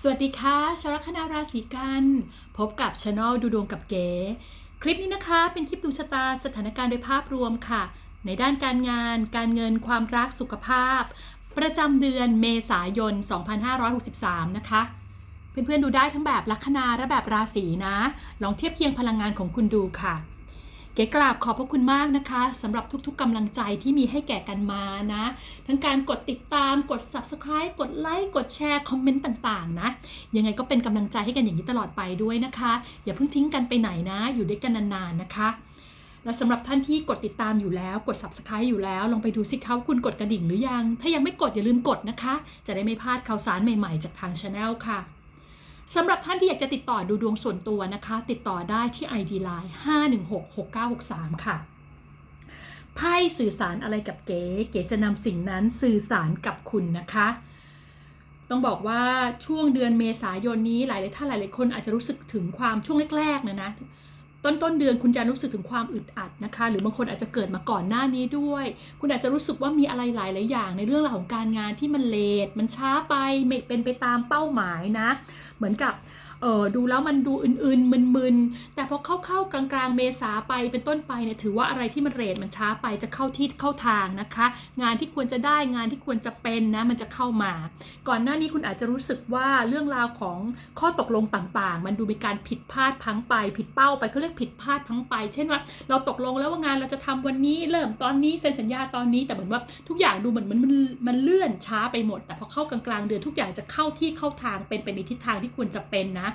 สวัสดีค่ะชาวลัคนาราศีกัน พบกับช anel ดูดวงกับเก๋ คลิปนี้นะคะเป็นคลิปดูชะตาสถานการณ์โดยภาพรวมค่ะ ในด้านการงาน การเงินความรักสุขภาพ ประจำเดือนเมษายน 2563 นะคะ เพื่อนๆดูได้ทั้งแบบลัคนาและแบบราศีนะ ลองเทียบเคียงพลังงานของคุณดูค่ะ เก๋กราบขอบพระคุณมากนะคะสำหรับทุกๆกำลังใจที่มีให้แก่กันมานะ ทั้งการกดติดตามกด subscribe กดไลค์กดแชร์คอมเมนต์ต่างๆ นะ ยังไงก็เป็นกำลังใจให้กันอย่างนี้ตลอดไปด้วยนะคะ อย่าเพิ่งทิ้งกันไปไหนนะ อยู่ด้วยกันนานๆนะคะ และสำหรับท่านที่กดติดตามอยู่แล้วกด subscribe อยู่แล้ว ลองไปดูสิคะว่าคุณกดกระดิ่งหรือยัง ถ้ายังไม่กดอย่าลืมกดนะคะ จะได้ไม่พลาดข่าวสารใหม่ๆ จากทาง channel ค่ะ สำหรับท่านที่อยากจะติดต่อดูดวงส่วนตัวนะคะ ติดต่อได้ที่ ID Line 5166963 ค่ะไพ่สื่อสารอะไรกับเก๋เก๋จะนำสิ่งนั้นสื่อสารกับคุณนะคะ ต้องบอกว่าช่วงเดือนเมษายนนี้หลายๆท่านหลายๆคนอาจจะรู้สึกถึงความช่วงแรกๆนะนะ ต้นต้นเดือนคุณจะรู้สึกถึงความอึดอัดนะคะ หรือบางคนอาจจะเกิดมาก่อนหน้านี้ด้วย คุณอาจจะรู้สึกว่ามีอะไรหลายหลายอย่าง ในเรื่องราวของการงานที่มันเลทมันช้าไปไม่เป็นไปตามเป้าหมายนะ เหมือนกับเออดูแล้วมันดูอื่นๆมึนๆ แต่พอเข้าๆกลางๆ เมษาไปเป็นต้นไปเนี่ยถือว่าอะไรที่มันเรทมันช้าไปจะเข้าที่เข้าทางนะคะ งานที่ควรจะได้งานที่ควรจะเป็นนะมันจะเข้ามา ก่อนหน้านี้คุณอาจจะรู้สึกว่าเรื่องราวของข้อตกลงต่างๆ มันดูมีการผิดพลาดพังไปผิดเป้าไปเขาเรียกผิดพลาดพลังไป เช่นว่า เราตกลงแล้วว่างานเราจะทำวันนี้เริ่มตอนนี้เซ็นสัญญาตอนนี้แต่เหมือนว่าทุกอย่างดูเหมือนมันมันเลื่อนช้าไปหมด แต่พอเข้ากลางๆเดือนทุกอย่างจะเข้าที่เข้าทางเป็นไปในทิศทางที่ควรจะเป็นนะ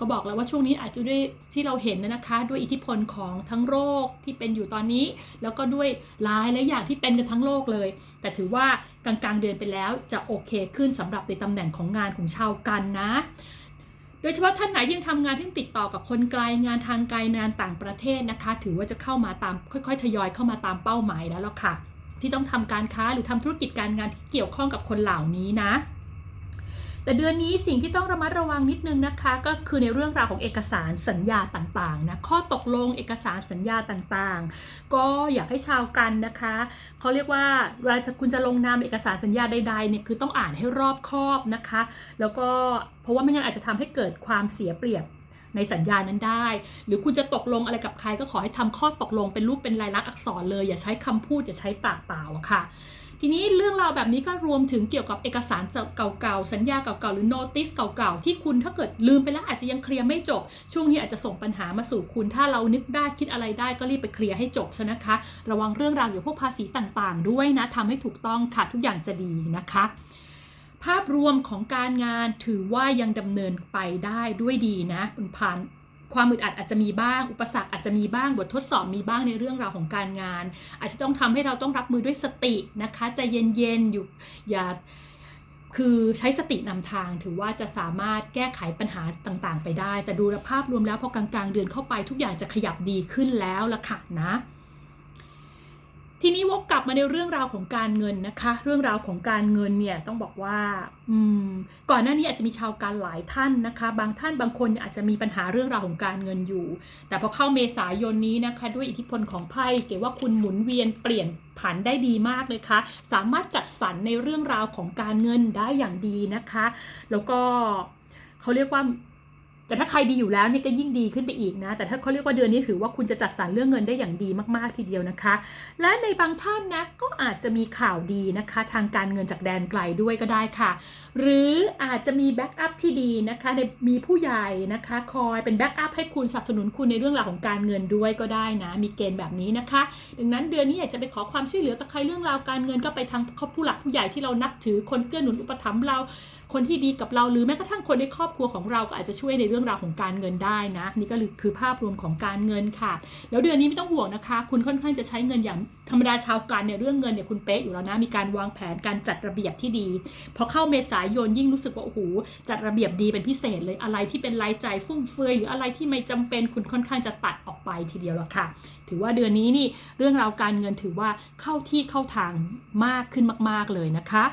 ก็บอกแล้วว่าช่วงนี้อาจจะด้วยที่เราเห็นนะนะคะ ด้วยอิทธิพลของทั้งโรคที่เป็นอยู่ตอนนี้ แล้วก็ด้วยหลายหลายอย่างที่เป็นกันทั้งโลกเลย แต่ถือว่ากลางๆเดือนไปแล้วจะโอเคขึ้นสำหรับในตำแหน่งของงานของชาวกันนะ โดยเฉพาะท่านไหนที่ยังทำงานที่ติดต่อกับคนไกลงานทางไกลงานต่างประเทศนะคะ ถือว่าจะเข้ามาตามค่อยๆ ทยอยเข้ามาตามเป้าหมายแล้วล่ะค่ะ ที่ต้องทำการค้าหรือทำธุรกิจการงานที่เกี่ยวข้องกับคนเหล่านี้นะ แต่เดือนนี้สิ่งที่ต้องระมัดระวังนิดนึงนะคะ ก็คือในเรื่องราวของเอกสารสัญญาต่างๆนะข้อตกลงเอกสารสัญญาต่างๆ ก็อยากให้ชาวกันนะคะเขาเรียกว่าเวลาจะคุณจะลงนามเอกสารสัญญาใดๆเนี่ยคือต้องอ่านให้รอบคอบนะคะ แล้วก็เพราะว่าไม่งั้นอาจจะทำให้เกิดความเสียเปรียบในสัญญานั้นได้ หรือคุณจะตกลงอะไรกับใครก็ขอให้ทำข้อตกลงเป็นรูปเป็นลายลักษณ์อักษรเลย อย่าใช้คำพูดอย่าใช้ปากเปล่าอะค่ะ ทีนี้เรื่องราวแบบนี้ก็รวมถึงเกี่ยวกับเอกสารเก่าๆ สัญญาเก่าๆ หรือโนติสเก่าๆ ที่คุณถ้าเกิดลืมไปแล้วอาจจะยังเคลียร์ไม่จบ ช่วงนี้อาจจะส่งปัญหามาสู่คุณ ถ้าเรานึกได้คิดอะไรได้ก็รีบไปเคลียร์ให้จบซะนะคะ ระวังเรื่องราวเกี่ยวกับพวกภาษีต่างๆ ด้วยนะทำให้ถูกต้องค่ะทุกอย่างจะดีนะคะภาพรวมของการงานถือว่ายังดำเนินไปได้ด้วยดีนะผ่าน ความอึดอัดอาจจะมีบ้าง อุปสรรคอาจจะมีบ้าง บททดสอบมีบ้างในเรื่องราวของการงาน อาจจะต้องทำให้เราต้องรับมือด้วยสตินะคะใจเย็นๆอยู่อย่าคือใช้สตินำทางถือว่าจะสามารถแก้ไขปัญหาต่างๆ ไปได้ แต่ดูภาพรวมแล้วพอกลางๆเดือนเข้าไปทุกอย่างจะขยับดีขึ้นแล้วละค่ะนะ ทีนี้วกกลับมาในเรื่องราวของการเงินนะคะ เรื่องราวของการเงินเนี่ยต้องบอกว่าอืมก่อนหน้านี้อาจจะมีชาวการหลายท่านนะคะ บางท่านบางคนอาจจะมีปัญหาเรื่องราวของการเงินอยู่ แต่พอเข้าเมษายนนี้นะคะ ด้วยอิทธิพลของไพ่เก๋ว่าคุณหมุนเวียนเปลี่ยนผันได้ดีมากเลยค่ะ สามารถจัดสรรในเรื่องราวของการเงินได้อย่างดีนะคะ แล้วก็เขาเรียกว่า แต่ถ้าใครดีอยู่แล้วนี่ก็ยิ่งดีขึ้นไปอีกนะ แต่ถ้าเขาเรียกว่าเดือนนี้ถือว่าคุณจะจัดสรรเรื่องเงินได้อย่างดีมากๆทีเดียวนะคะ และในบางท่านนะก็อาจจะมีข่าวดีนะคะ ทางการเงินจากแดนไกลด้วยก็ได้ค่ะ หรืออาจจะมีแบ็กอัพที่ดีนะคะในมีผู้ใหญ่นะคะ คอยเป็นแบ็กอัพให้คุณสนับสนุนคุณในเรื่องราวของการเงินด้วยก็ได้นะ มีเกณฑ์แบบนี้นะคะ ดังนั้นเดือนนี้อยากจะไปขอความช่วยเหลือกับใครเรื่องราวการเงินก็ไปทางผู้หลักผู้ใหญ่ที่เรานับถือคนเกื้อหนุนอุปถัมภ์เรา คนที่ดีกับเราหรือแม้กระทั่งคนในครอบครัวของเราก็อาจจะช่วยในเรื่องราวของการเงินได้นะ นี่ก็คือภาพรวมของการเงินค่ะ แล้วเดือนนี้ไม่ต้องห่วงนะคะ คุณค่อนข้างจะใช้เงินอย่างธรรมดาชาวกันเนี่ยเรื่องเงินเนี่ยคุณเป๊ะอยู่แล้วนะมีการวางแผนการจัดระเบียบที่ดีพอเข้าเมษายนยิ่งรู้สึกว่าโอ้โหจัดระเบียบดีเป็นพิเศษเลยอะไรที่เป็นรายจ่ายฟุ่มเฟือยหรืออะไรที่ไม่จำเป็นคุณค่อนข้างจะตัดออกไปทีเดียวแล้วค่ะ ถือว่าเดือนนี้นี่เรื่องราวการเงินถือว่าเข้าที่เข้าทางมากขึ้นมาก ๆเลยนะคะ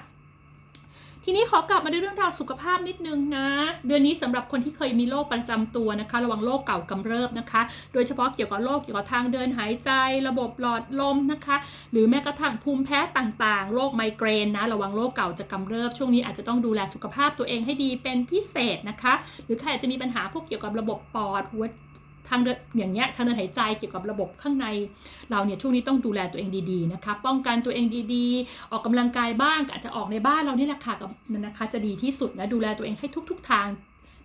ทีนี้ขอกลับมาในเรื่องราวสุขภาพนิดนึงนะ เดือนนี้สำหรับคนที่เคยมีโรคประจำตัวนะคะ ระวังโรคเก่ากำเริบนะคะ โดยเฉพาะเกี่ยวกับโรคเกี่ยวกับทางเดินหายใจ ระบบหลอดลมนะคะ หรือแม้กระทั่งภูมิแพ้ต่างๆ โรคไมเกรนนะ ระวังโรคเก่าจะกำเริบ ช่วงนี้อาจจะต้องดูแลสุขภาพตัวเองให้ดีเป็นพิเศษนะคะ หรือใครอาจจะมีปัญหาพวกเกี่ยวกับระบบปอดหัว ทางเดินอย่างเงี้ยทางเดินหายใจเกี่ยวกับระบบข้างใน เราเนี่ยช่วงนี้ต้องดูแลตัวเองดีๆนะคะป้องกันตัวเองดีๆ ออกกำลังกายบ้างอาจจะออกในบ้านเรานี่แหละค่ะกับนะคะจะดีที่สุดนะดูแลตัวเองให้ทุก ๆทาง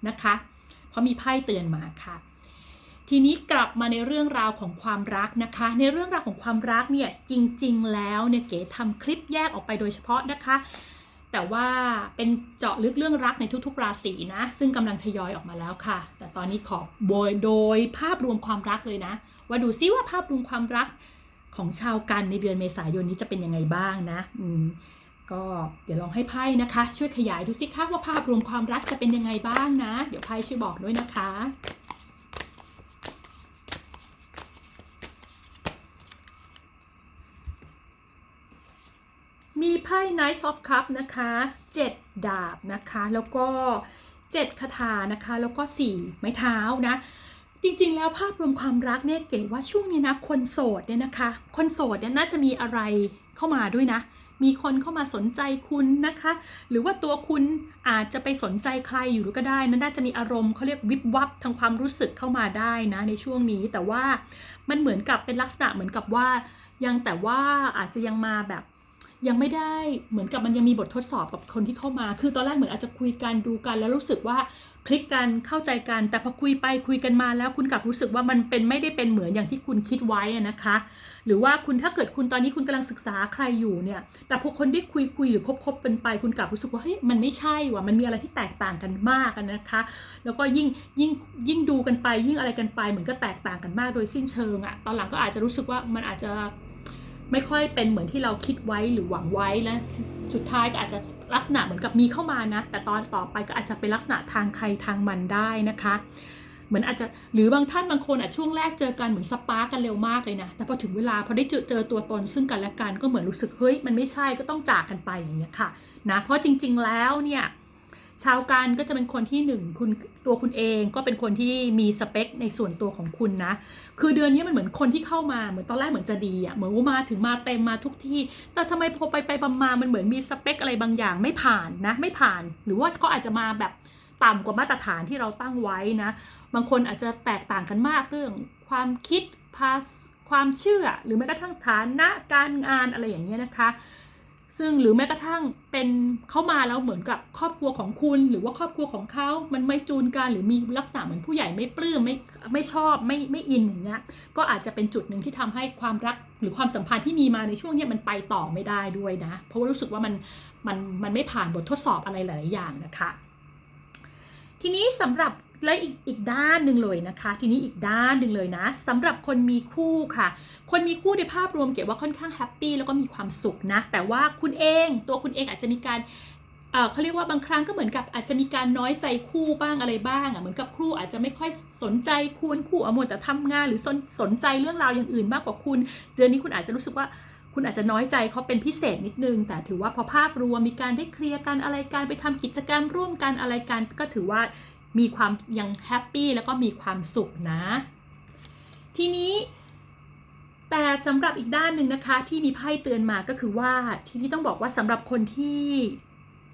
นะคะ เพราะมีไพ่เตือนมาค่ะ ทีนี้กลับมาในเรื่องราวของความรักนะคะ ในเรื่องราวของความรักเนี่ยจริงๆ แล้วเนี่ยเก๋ทำคลิปแยกออกไปโดยเฉพาะนะคะ แต่ว่าเป็นเจาะลึกเรื่องรักในทุกๆ ราศีนะ ซึ่งกำลังทยอยออกมาแล้วค่ะ แต่ตอนนี้ขอโดยโดยภาพรวมความรักเลยนะ ว่าดูซิว่าภาพรวมความรักของชาวกันในเดือนเมษายนนี้จะเป็นยังไงบ้างนะอืมก็เดี๋ยวลองให้ไพ่นะคะ ช่วยขยายดูสิคะว่าภาพรวมความรักจะเป็นยังไงบ้างนะ เดี๋ยวไพ่ช่วยบอกด้วยนะคะ มีไพ่ Knight of Cup นะคะ 7 ดาบนะคะ แล้วก็ 7 คาถานะคะ แล้วก็ 4 ไม้เท้านะ จริงๆ แล้วภาพรวมความรักเนี่ยเก๋ว่าช่วงนี้นะ คนโสดเนี่ยนะคะ คนโสดเนี่ยน่าจะมีอะไรเข้ามาด้วยนะ มีคนเข้ามาสนใจคุณนะคะ หรือว่าตัวคุณอาจจะไปสนใจใครอยู่ก็ได้นะน่าจะมีอารมณ์เขาเรียกวิบวับทางความรู้สึกเข้ามาได้นะในช่วงนี้ แต่ว่ามันเหมือนกับเป็นลักษณะเหมือนกับว่า ยังแต่ว่าอาจจะยังมาแบบ ยังไม่ได้เหมือนกับมันยังมีบททดสอบกับคนที่เข้ามา คือตอนแรกเหมือนอาจจะคุยกันดูกัน แล้วรู้สึกว่าคลิกกันเข้าใจกัน แต่พอคุยไปคุยกันมาแล้วคุณกลับรู้สึกว่ามันเป็นไม่ได้เป็นเหมือนอย่างที่คุณคิดไว้นะคะ หรือว่าคุณถ้าเกิดคุณตอนนี้คุณกำลังศึกษาใครอยู่เนี่ย แต่พอคนได้คุยคุยหรือคบคบเป็นไป คุณกลับรู้สึกว่าเฮ้ยมันไม่ใช่ว่ะมันมีอะไรที่แตกต่างกันมากนะคะ แล้วก็ยิ่งยิ่งยิ่งดูกันไป ยิ่งอะไรกันไปเหมือนก็แตกต่างกันมากโดยสิ้นเชิงอะตอนหลังก็อาจจะรู้สึกว่ามันอาจจะ ไม่ค่อยเป็นเหมือนที่เราคิดไว้หรือหวังไว้และสุดท้ายก็อาจจะลักษณะเหมือนกับมีเข้ามานะ แต่ตอนต่อไปก็อาจจะเป็นลักษณะทางใครทางมันได้นะคะเหมือนอาจจะหรือบางท่านบางคนอะช่วงแรกเจอกันเหมือนสปาร์กกันเร็วมากเลยนะ แต่พอถึงเวลาพอได้เจอเจอตัวตนซึ่งกันและกันก็เหมือนรู้สึกเฮ้ยมันไม่ใช่ก็ต้องจากกันไปอย่างเงี้ยค่ะนะเพราะจริง ๆแล้วเนี่ย ชาวกันก็จะเป็นคนที่หนึ่งคุณตัวคุณเองก็เป็นคนที่มีสเปคในส่วนตัวของคุณนะ คือเดือนนี้มันเหมือนคนที่เข้ามาเหมือนตอนแรกเหมือนจะดีอะเหมือนว่ามาถึงมาเต็มมาทุกที่ แต่ทำไมพอไปไปๆมามันเหมือนมีสเปคอะไรบางอย่างไม่ผ่านนะไม่ผ่าน หรือว่าก็อาจจะมาแบบต่ำกว่ามาตรฐานที่เราตั้งไว้นะ บางคนอาจจะแตกต่างกันมากเรื่อง ความคิดพาสความเชื่อ หรือแม้กระทั่งฐานะการงานอะไรอย่างเงี้ยนะคะ ซึ่งหรือแม้กระทั่งเป็นเข้ามาแล้วเหมือนกับครอบครัวของคุณ หรือว่าครอบครัวของเขา มันไม่จูนกันหรือมีลักษณะเหมือนผู้ใหญ่ไม่ปลื้มไม่ไม่ชอบไม่ไม่อินอย่างเงี้ยก็อาจจะเป็นจุดหนึ่งที่ทำให้ความรักหรือความสัมพันธ์ที่มีมาในช่วงนี้มันไปต่อไม่ได้ด้วยนะ เพราะว่ารู้สึกว่ามันมันมันไม่ผ่านบททดสอบอะไรหลาย ๆ อย่างนะคะ ทีนี้สำหรับ และอีกอีกด้านหนึ่งเลยนะคะ ทีนี้อีกด้านหนึ่งเลยนะสำหรับคนมีคู่ค่ะ คนมีคู่ในภาพรวมเกี่ยวว่าค่อนข้างแฮปปี้แล้วก็มีความสุขนะ แต่ว่าคุณเองตัวคุณเองอาจจะมีการเขาเรียกว่าบางครั้งก็เหมือนกับอาจจะมีการน้อยใจคู่บ้างอะไรบ้างอะเหมือนกับคู่อาจจะไม่ค่อยสนใจคุณคู่อามดแต่ทำงาน หรือสนสนใจเรื่องราวอย่างอื่นมากกว่าคุณ เดือนนี้คุณอาจจะรู้สึกว่าคุณอาจจะน้อยใจเขาเป็นพิเศษนิดนึง แต่ถือว่าพอภาพรวมมีการได้เคลียร์กันอะไรกันไปทำกิจกรรมร่วมกันอะไรกันก็ถือว่า มีความยังแฮปปี้แล้วก็มีความสุขนะ ทีนี้แต่สำหรับอีกด้านหนึ่งนะคะที่มีไพ่เตือนมาก็คือว่าที่นี่ต้องบอกว่าสำหรับคนที่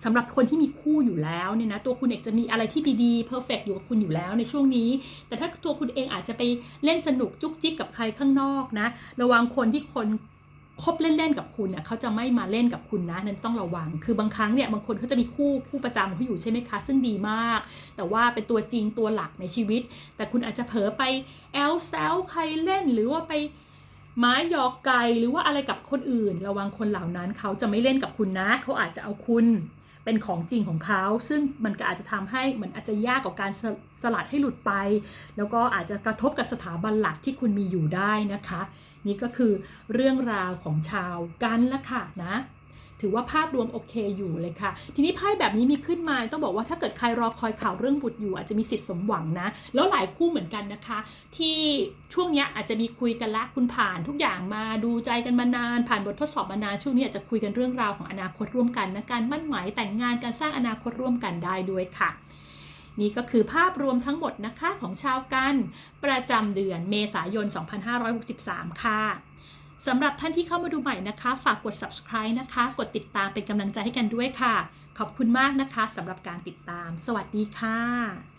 สำหรับคนที่มีคู่อยู่แล้วเนี่ยนะตัวคุณเองจะมีอะไรที่ดีๆเพอร์เฟกอยู่กับคุณอยู่แล้วในช่วงนี้ แต่ถ้าตัวคุณเองอาจจะไปเล่นสนุกจุกจิกกับใครข้างนอกนะ ระวังคนที่คน คบเล่นๆกับคุณเนี่ยเขาจะไม่มาเล่นกับคุณนะนั้นต้องระวัง คือบางครั้งเนี่ยบางคนเขาจะมีคู่คู่ประจำเขาอยู่ใช่ไหมคะ ซึ่งดีมาก แต่ว่าเป็นตัวจริงตัวหลักในชีวิต แต่คุณอาจจะเผลอไปแอลแซลใครเล่นหรือว่าไปไม้หยอกไก่หรือว่าอะไรกับคนอื่น ระวังคนเหล่านั้นเขาจะไม่เล่นกับคุณนะเขาอาจจะเอาคุณเป็นของจริงของเขา ซึ่งมันก็อาจจะทำให้เหมือนอาจจะยากกับการสสลัดให้หลุดไป แล้วก็อาจจะกระทบกับสถาบันหลักที่คุณมีอยู่ได้นะคะ นี่ก็คือเรื่องราวของชาวกันละค่ะนะถือว่าภาพรวมโอเคอยู่เลยค่ะ ทีนี้ไพ่แบบนี้มีขึ้นมาต้องบอกว่าถ้าเกิดใครรอคอยข่าวเรื่องบุตรอยู่ อาจจะมีสิทธิ์สมหวังนะ แล้วหลายคู่เหมือนกันนะคะ ที่ช่วงนี้อาจจะมีคุยกันละคุณผ่านทุกอย่างมาดูใจกันมานาน ผ่านบททดสอบมานานช่วงนี้อาจจะคุยกันเรื่องราวของอนาคตร่วมกันนะการมั่นหมายแต่งงานการสร้างอนาคตร่วมกันได้ด้วยค่ะ นี่ก็คือภาพรวมทั้งหมดนะคะของชาวกัน ประจำเดือนเมษายน 2563 ค่ะสำหรับท่านที่เข้ามาดูใหม่นะคะ ฝากกด subscribe นะคะ กดติดตามเป็นกำลังใจให้กันด้วยค่ะ ขอบคุณมากนะคะสำหรับการติดตาม สวัสดีค่ะ